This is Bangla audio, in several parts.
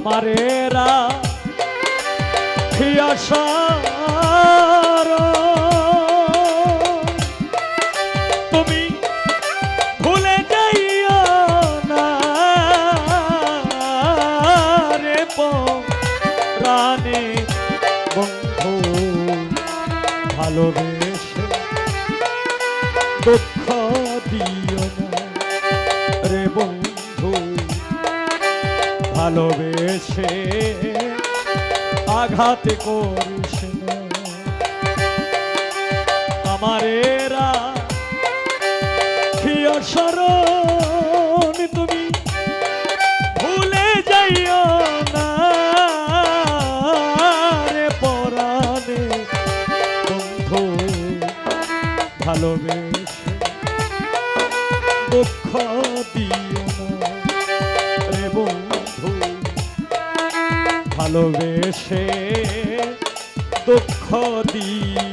আমারেরা আশার তুমি ভুলে যাইও না। রে প্রাণে বন্ধু, ভালোবেসে দুঃখ দিও না। রে বন্ধু, ভালোবেসে আঘাত করিস আমারেরা শরণ তুমি ভুলে যাইও না। রে পরাণে বন্ধু ভালোবেসে দুঃখ দিও ভালোবেসে দুঃখ দিও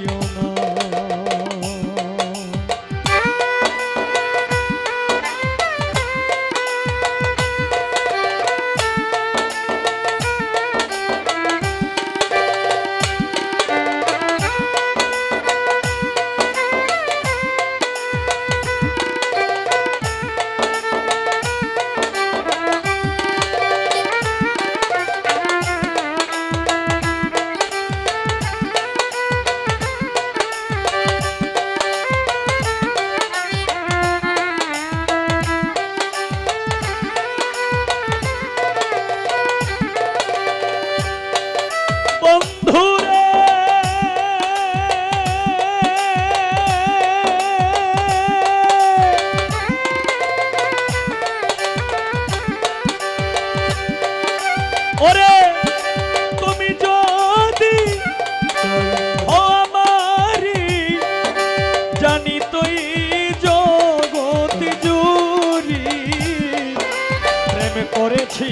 ওরে তুমি যদি আমারি জানি তুই জগৎ জুরি প্রেম করেছি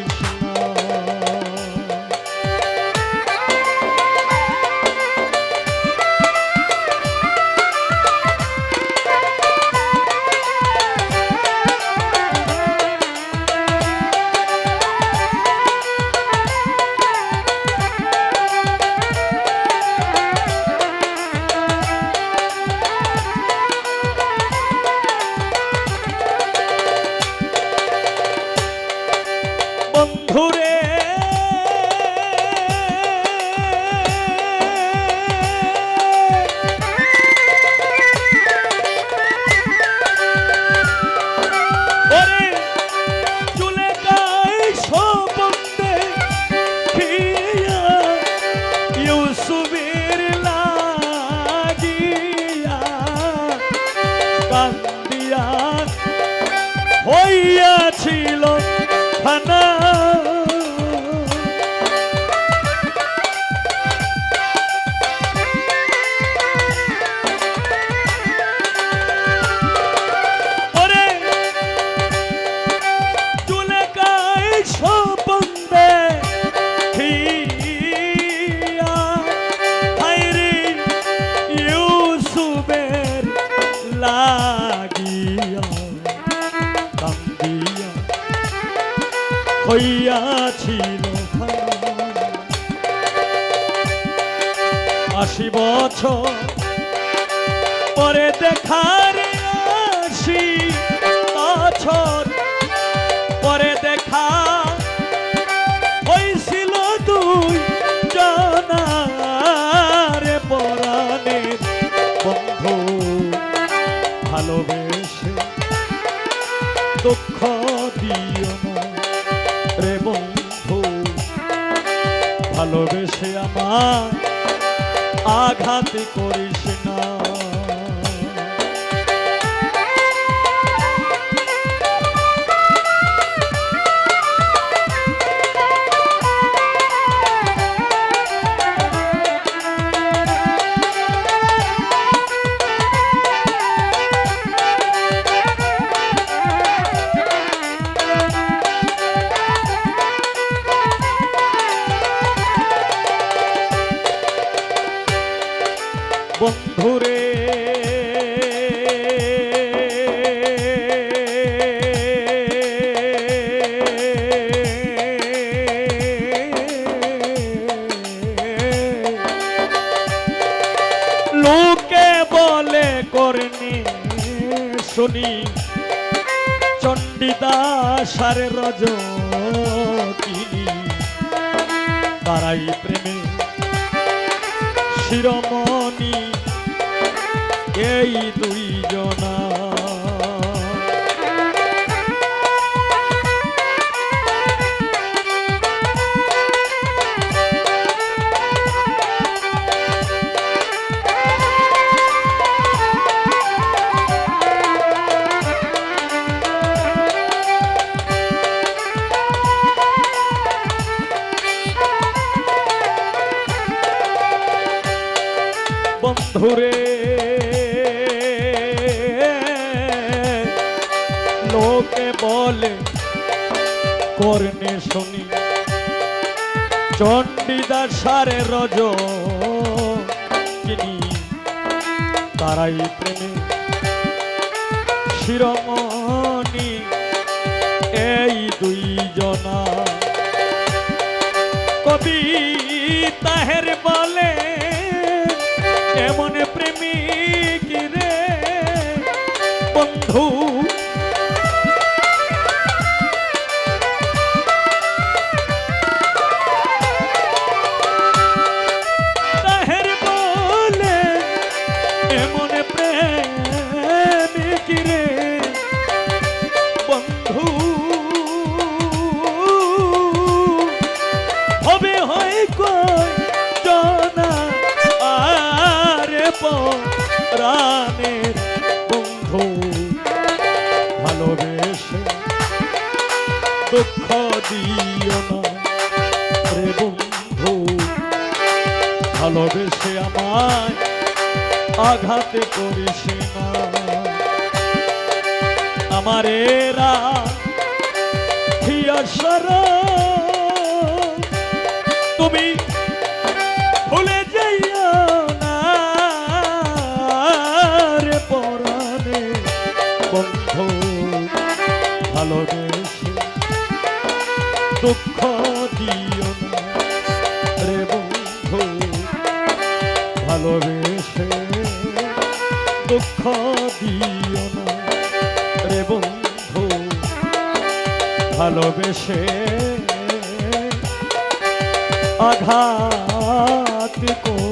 হইয়াছিল ফানা ওরে চুলে কায় আশি বছর পরে দেখার আশি বছর পরে দেখা হয়েছিল দুই জনার পরাণের বন্ধু। ভালোবেসে দুঃখ দিও না রে বন্ধু। ভালোবেসে আমার আঘাত করিস। চণ্ডীদাসার রজ তারাই প্রেমে শিরমণি এই দুইজনা বন্ধুরে লোকে বলে করনে শুনি। চণ্ডীদাসারে রজ চিনি তারাই প্রেমে। শিরমণি, এই দুই জনা। কবি তাহের বলে é mané দুঃখ দিও না রে বন্ধু। ভালোবেসে আমায় আঘাত করিস না। আমার এরা তুমি দুঃখ দিও না। রে বন্ধু ভালোবেসে দুঃখ দিও না। রে বন্ধু ভালোবেসে আঘাত করি